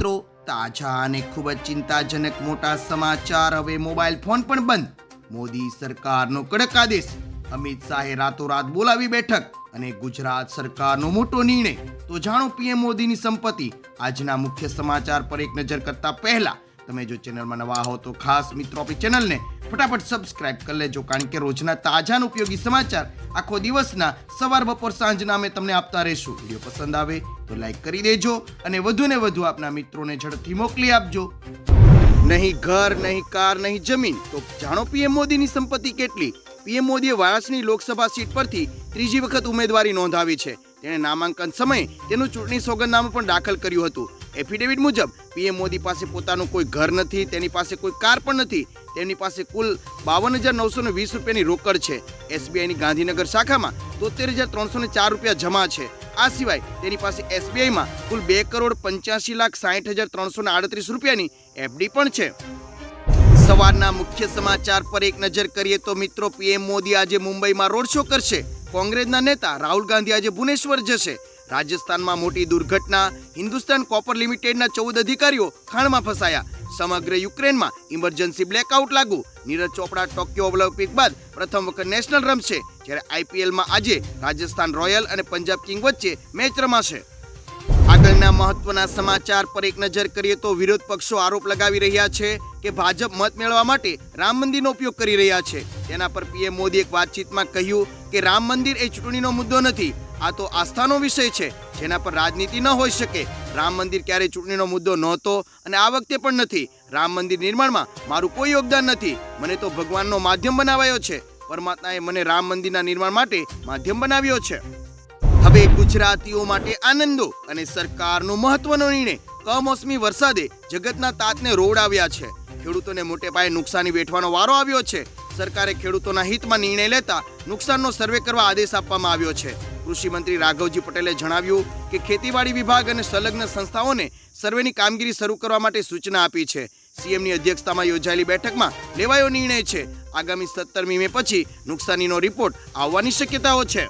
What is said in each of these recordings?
મિત્રો, તાજા અને ખૂબ જ ચિંતાજનક મોટા સમાચાર હવે મોબાઈલ ફોન પણ બંધ. મોદી સરકારનો કડક આદેશ. અમિત શાહે રાતોરાત બોલાવી બેઠક અને ગુજરાત સરકારનો મોટો નિર્ણય. તો જાણો પીએમ મોદીની સંપત્તિ. આજના મુખ્ય સમાચાર પર એક નજર કરતા પહેલા તમે જો ચેનલમાં નવા હો તો ખાસ મિત્રો આપણી ચેનલને ફટાફટ સબસ્ક્રાઇબ કરી લેજો, કારણ કે રોજના તાજા ઉપયોગી સમાચાર આખો દિવસના સવાર, બપોર, સાંજના અમે તમને આપતા રહીશું. વીડિયો પસંદ આવે તો લાઈક કરી દેજો અને વધુ ને વધુ આપના મિત્રોને ઝડપથી મોકલી આપજો. નહીં ઘર, નહીં કાર, નહીં જમીન, તો જાણો પીએમ મોદીની સંપત્તિ કેટલી? પીએમ મોદીએ વારાણસી લોકસભા સીટ પરથી ત્રીજી વખત ઉમેદવારી નોંધાવી છે. તેણે નામાંકન સમયે તેનું ચૂંટણી સોગંદનામું પણ દાખલ કર્યું હતું. એફિડેવિટ મુજબ પીએમ મોદી પાસે પોતાનું કોઈ ઘર નથી, તેની પાસે કોઈ કાર પણ નથી. તેમની પાસે કુલ બાવન હજાર નવસો ને વીસ રૂપિયાની રોકડ છે. એસબીઆઈની ગાંધીનગર શાખામાં તોતેર હજાર ત્રણસો ને ચાર રૂપિયા જમા છે. આ સિવાય, તેની પાસે એસબીઆઈમાં કુલ બે કરોડ પંચ્યાસી લાખ સાઠ હજાર ત્રણસો ને આડત્રીસ રૂપિયાની એફડી પણ છે. સવારના મુખ્ય સમાચાર પર એક નજર કરીએ તો મિત્રો પીએમ મોદી આજે મુંબઈમાં રોડ શો કરશે. કોંગ્રેસના નેતા રાહુલ ગાંધી આજે ભુવનેશ્વર જશે. રાજસ્થાનમાં મોટી દુર્ઘટના, હિન્દુસ્તાન કોપર લિમિટેડના ચૌદ અધિકારીઓ ખાણમાં ફસાયા. સમગ્ર યુક્રેનમાં ઇમરજન્સી બ્લેકઆઉટ લાગુ. નીરજ ચોપડા ટોક્યો ઓલિમ્પિક બાદ પ્રથમ વખત નેશનલ રમશે, જ્યારે આઈપીએલમાં આજે રાજસ્થાન રોયલ અને પંજાબ કિંગ વચ્ચે મેચ રમાશે. આગળના મહત્વના સમાચાર પર એક નજર કરીએ તો વિરોધ પક્ષો આરોપ લગાવી રહ્યા છે કે ભાજપ મત મેળવવા માટે રામ મંદિરનો ઉપયોગ કરી રહ્યા છે. તેના પર પીએમ મોદી એક વાતચીતમાં કહ્યું કે રામ મંદિર એ ચૂંટણીનો મુદ્દો નથી આ તો આસ્થાનો વિષય છે, જેના પર રાજનીતિ ન હોઈ શકે. રામ મંદિર ક્યારેય ચૂંટણીનો મુદ્દો નહોતો અને આ વખતે પણ નથી. રામ મંદિર નિર્માણમાં મારું કોઈ યોગદાન નથી. મને તો ભગવાનનો માધ્યમ બનાવાયો છે. પરમાત્માએ મને રામ મંદિરના નિર્માણ માટે માધ્યમ બનાવ્યો છે. હવે ગુજરાતીઓ માટે આનંદો અને સરકારનો મહત્વનો નિર્ણય. કમોસમી વરસાદે જગતના તાતને રોવડાવ્યા છે. ખેડૂતોને મોટે પાયે નુકસાની વેઠવાનો વારો આવ્યો છે. સરકારે ખેડૂતોના હિતમાં નિર્ણય લેતા નુકસાનનો સર્વે કરવા આદેશ આપવામાં આવ્યો છે. કૃષિ મંત્રી રાઘવજી પટેલે જણાવ્યું કે ખેતીવાડી વિભાગ અને સંલગ્ન સંસ્થાઓને સર્વેની કામગીરી શરૂ કરવા માટે સૂચના આપી છે. સીએમની અધ્યક્ષતામાં યોજાયેલી બેઠકમાં લેવાયો નિર્ણય છે. આગામી સત્તરમી મે પછી નુકસાનીનો રિપોર્ટ આવવાની શક્યતાઓ છે.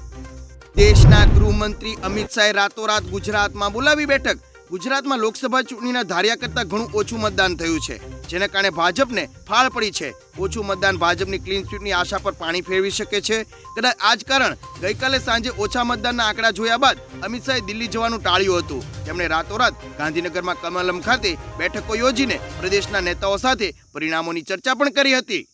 દેશના ગૃહમંત્રી અમિત શાહે રાતોરાત ગુજરાતમાં બોલાવી બેઠક. ગુજરાતમાં લોકસભા ચૂંટણીના ધાર્યા કરતાં ઘણું ઓછું મતદાન થયું છે, જેના કારણે ભાજપને ફાળ પડી છે. ઓછું મતદાન ભાજપની ક્લીન સ્વીટની આશા પર પાણી ફેરવી શકે છે. કદાચ આ જ કારણ ગઈકાલે સાંજે ઓછા મતદાનના આંકડા જોયા બાદ અમિત શાહે દિલ્હી જવાનું ટાળ્યું હતું. તેમણે રાતોરાત ગાંધીનગરમાં કમલમ ખાતે બેઠકો યોજીને પ્રદેશના નેતાઓ સાથે પરિણામોની ચર્ચા પણ કરી હતી.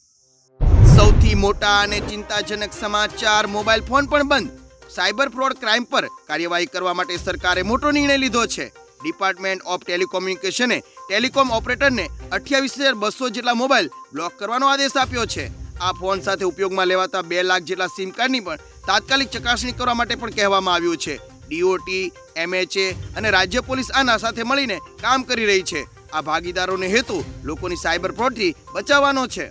સૌથી મોટા અને ચિંતાજનક સમાચાર, મોબાઈલ ફોન પણ બંધ. સાયબર ફ્રોડ ક્રાઇમ પર કાર્યવાહી કરવા માટે સરકારે મોટો નિર્ણય લીધો છે. ડિપાર્ટમેન્ટ ઓફ ટેલિકોમ્યુનિકેશને ટેલિકોમ ઓપરેટરને અઠ્યાવીસ હજાર બસો જેટલા મોબાઈલ બ્લોક કરવાનો આદેશ આપ્યો છે. આ ફોન સાથે ઉપયોગમાં લેવાતા બે લાખ જેટલા સિમ કાર્ડની પણ તાત્કાલિક ચકાસણી કરવા માટે પણ કહેવામાં આવ્યું છે. ડીઓટી એમએચએ અને રાજ્ય પોલીસ આના સાથે મળીને કામ કરી રહી છે. આ ભાગીદારોને હેતુ લોકોની સાયબર ફ્રોડથી બચાવવાનો છે.